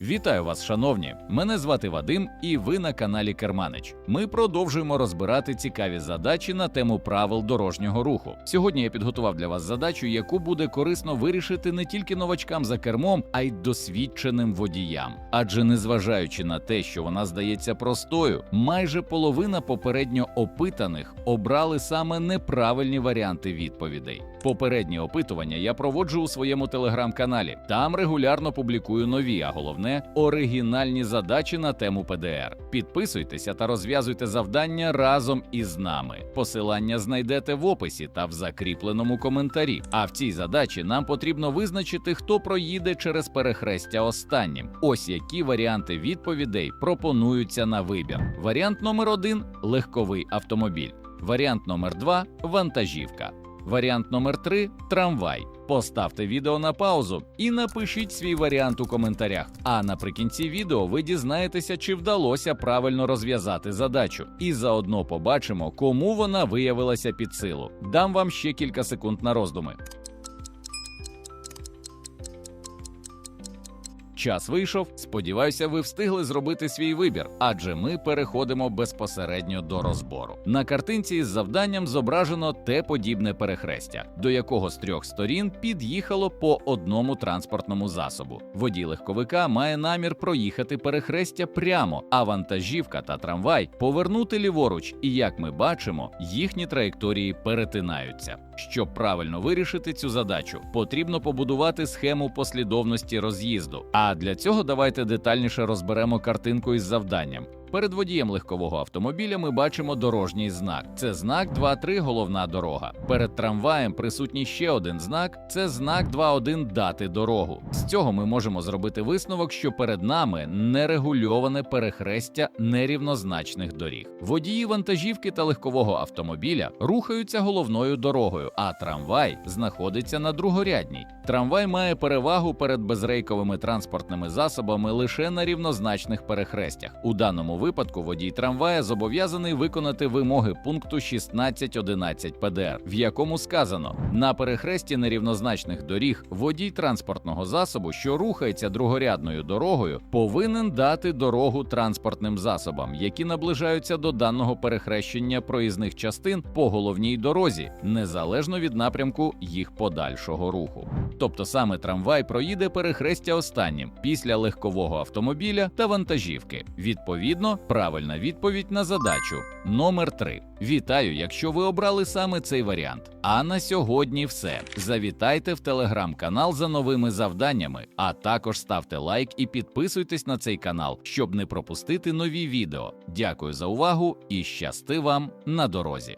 Вітаю вас, шановні! Мене звати Вадим, і ви на каналі Керманич. Ми продовжуємо розбирати цікаві задачі на тему правил дорожнього руху. Сьогодні я підготував для вас задачу, яку буде корисно вирішити не тільки новачкам за кермом, а й досвідченим водіям. Адже незважаючи на те, що вона здається простою, майже половина попередньо опитаних обрали саме неправильні варіанти відповідей. Попереднє опитування я проводжу у своєму телеграм-каналі. Там регулярно публікую нові, а головне оригінальні задачі на тему ПДР. Підписуйтеся та розв'язуйте завдання разом із нами. Посилання знайдете в описі та в закріпленому коментарі. А в цій задачі нам потрібно визначити, хто проїде через перехрестя останнім. Ось які варіанти відповідей пропонуються на вибір. Варіант номер один легковий автомобіль. Варіант номер два вантажівка. Варіант номер 3 трамвай. Поставте відео на паузу і напишіть свій варіант у коментарях. А наприкінці відео ви дізнаєтеся, чи вдалося правильно розв'язати задачу. І заодно побачимо, кому вона виявилася під силу. Дам вам ще кілька секунд на роздуми. Час вийшов. Сподіваюся, ви встигли зробити свій вибір, адже ми переходимо безпосередньо до розбору. На картинці із завданням зображено те подібне перехрестя, до якого з трьох сторін під'їхало по одному транспортному засобу. Водій легковика має намір проїхати перехрестя прямо, а вантажівка та трамвай повернути ліворуч. І як ми бачимо, їхні траєкторії перетинаються. Щоб правильно вирішити цю задачу, потрібно побудувати схему послідовності роз'їзду. А для цього давайте детальніше розберемо картинку із завданням. Перед водієм легкового автомобіля ми бачимо дорожній знак. Це знак 2.3 головна дорога. Перед трамваєм присутній ще один знак це знак 2.1 дати дорогу. З цього ми можемо зробити висновок, що перед нами нерегульоване перехрестя нерівнозначних доріг. Водії вантажівки та легкового автомобіля рухаються головною дорогою, а трамвай знаходиться на другорядній. Трамвай має перевагу перед безрейковими транспортними засобами лише на рівнозначних перехрестях. У даному випадку водій трамвая зобов'язаний виконати вимоги пункту 16.11 ПДР, в якому сказано: на перехресті нерівнозначних доріг водій транспортного засобу, що рухається другорядною дорогою, повинен дати дорогу транспортним засобам, які наближаються до даного перехрещення проїзних частин по головній дорозі, незалежно від напрямку їх подальшого руху. Тобто саме трамвай проїде перехрестя останнім після легкового автомобіля та вантажівки. Відповідно, правильна відповідь на задачу номер 3. Вітаю, якщо ви обрали саме цей варіант. А на сьогодні все. Завітайте в телеграм-канал за новими завданнями, а також ставте лайк і підписуйтесь на цей канал, щоб не пропустити нові відео. Дякую за увагу і щасти вам на дорозі.